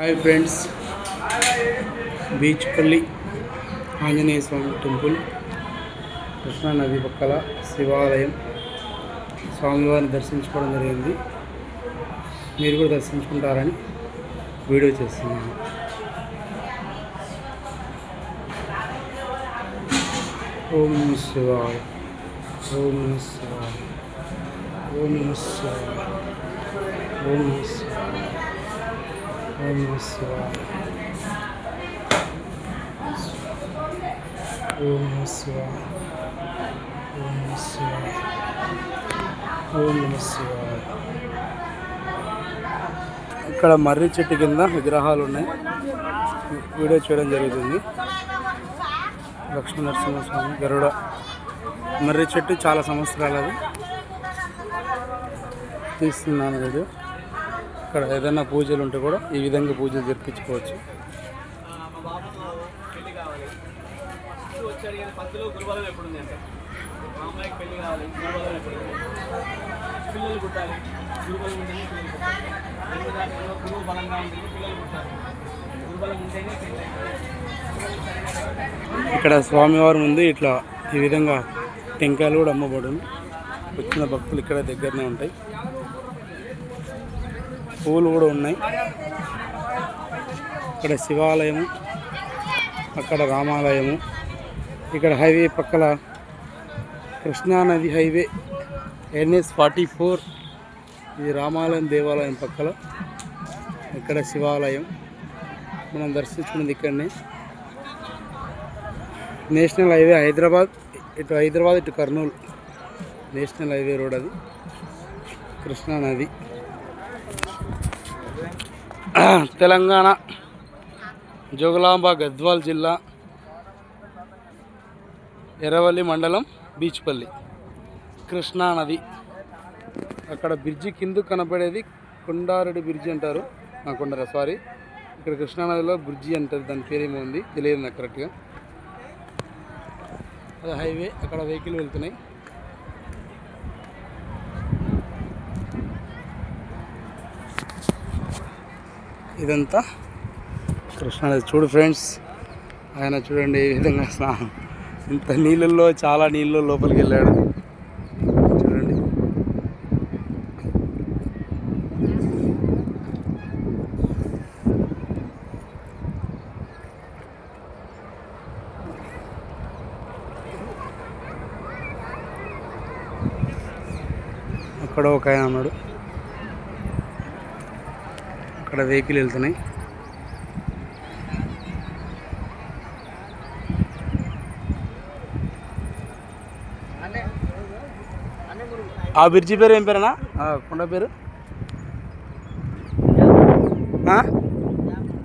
Hi friends. Beechupally Anjaneya Swamy temple Krishna నది పక్కల శివాలయం. స్వామివారిని దర్శించుకోవడం జరిగింది. మీరు కూడా దర్శించుకుంటారని వీడియో చేస్తున్నాను. ఓం శివాయ ఓం శివాయ ఓం శివాయ ఓం శివాయ. ఓం నమ ఓం నమ ఓం నమ ఇక్కడ మర్రి చెట్టు కింద విగ్రహాలు ఉన్నాయి. వీడియో చేయడం జరుగుతుంది. లక్ష్మీ నరసింహస్వామి గరుడ. మర్రి చెట్టు చాలా సంవత్సరాలది. తీస్తున్నాను వీడియో. ఇక్కడ ఏదైనా పూజలు ఉంటే కూడా ఈ విధంగా పూజలు జరిపించుకోవచ్చు. పిల్లలు పుట్టాలి గురుబలం ఉంటేనే పిల్లలు పుట్టాలి గురువు బలంగా పిల్లలు పుట్టాలి గురుబలం ఉంటేనే ఇక్కడ స్వామివారి ముందు ఇట్లా ఈ విధంగా టెంకాయలు కూడా అమ్మబడును. వచ్చిన భక్తులు ఇక్కడ దగ్గరనే ఉంటాయి. పువ్వులు కూడా ఉన్నాయి. ఇక్కడ శివాలయము అక్కడ రామాలయము. ఇక్కడ హైవే పక్కల కృష్ణానది హైవే ఎన్ఎస్ ఫార్టీ ఫోర్ ఇది రామాలయం దేవాలయం పక్కల ఇక్కడ శివాలయం. మనం దర్శించుకున్నది ఇక్కడనే. నేషనల్ హైవే హైదరాబాద్ ఇటు హైదరాబాద్ ఇటు కర్నూలు. నేషనల్ హైవే రోడ్ అది. కృష్ణా నది. తెలంగాణ జోగులాంబ గద్వాల్ జిల్లా ఎర్రవల్లి మండలం బీచ్పల్లి కృష్ణా నది. అక్కడ బ్రిడ్జి కింద కనపడేది కొండారెడ్డి బ్రిడ్జి అంటారు. ఆ, కొండరా సారీ. ఇక్కడ కృష్ణా నదిలో బ్రిడ్జి అంటారు దాని పేరేమో ఉంది తెలియదు నాకు కరెక్ట్గా అది హైవే అక్కడ వెహికల్ వెళ్తున్నాయి. ఇదంతా కృష్ణానది చూడు ఫ్రెండ్స్. ఆయన చూడండి ఏ విధంగా స్నానం. ఇంత నీళ్ళల్లో చాలా నీళ్ళు లోపలికి వెళ్ళాడు. చూడండి. అక్కడ ఒక ఆయన ఉన్నాడు. అక్కడ వెహికల్ వెళ్తున్నాయి. ఆ బ్రిడ్జి పేరు ఏం పేరేనా కొండ పేరు?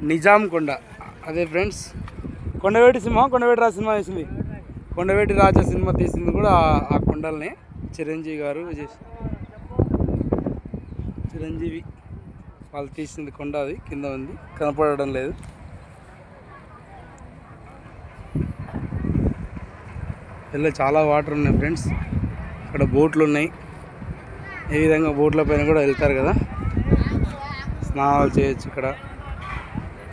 నిజాం కొండ. అదే friends Kondaveeti cinema Kondaveeti Raja cinema వేసింది. కొండవేటి రాజా సినిమా తీసింది కూడా ఆ- కొండల్ని. చిరంజీవి గారు చిరంజీవి. వాళ్ళు తీసింది కొండ అది కింద ఉంది. కనపడడం లేదు. ఇలా చాలా వాటర్ ఉన్నాయి ఫ్రెండ్స్. ఇక్కడ బోట్లు ఉన్నాయి. ఏ విధంగా బోట్ల పైన కూడా వెళ్తారు కదా. స్నానాలు చేయొచ్చు ఇక్కడ.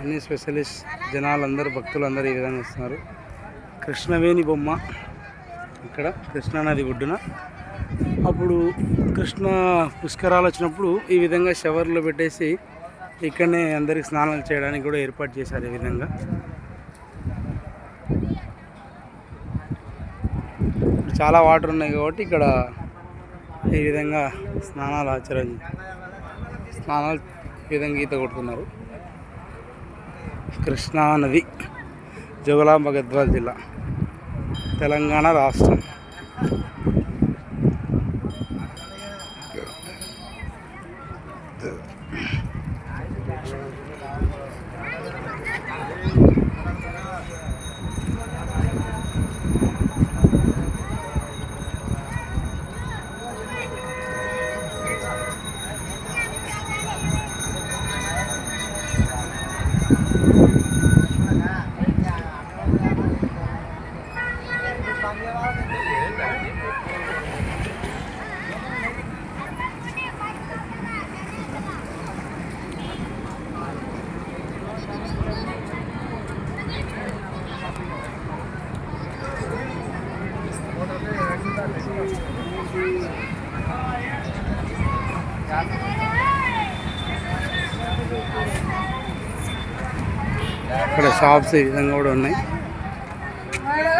అన్ని స్పెషలిస్ట్ జనాలందరూ భక్తులందరూ ఈ విధంగా వస్తున్నారు. కృష్ణవేణి బొమ్మ. ఇక్కడ కృష్ణానది ఒడ్డున. అప్పుడు కృష్ణ పుష్కరాలు వచ్చినప్పుడు ఈ విధంగా షవర్లో పెట్టేసి ఇక్కడనే అందరికి స్నానాలు చేయడానికి కూడా ఏర్పాటు చేశారు ఈ విధంగా. చాలా వాటర్ ఉన్నాయి కాబట్టి ఇక్కడ ఈ విధంగా స్నానాలు ఆచరణ స్నానాలు ఈ విధంగా ఈత కొడుతున్నారు. కృష్ణా నది జోగులాంబ గద్వాల్ జిల్లా తెలంగాణ రాష్ట్రం. the ఇక్కడ షాప్స్ ఈ విధంగా కూడా ఉన్నాయి. మేడం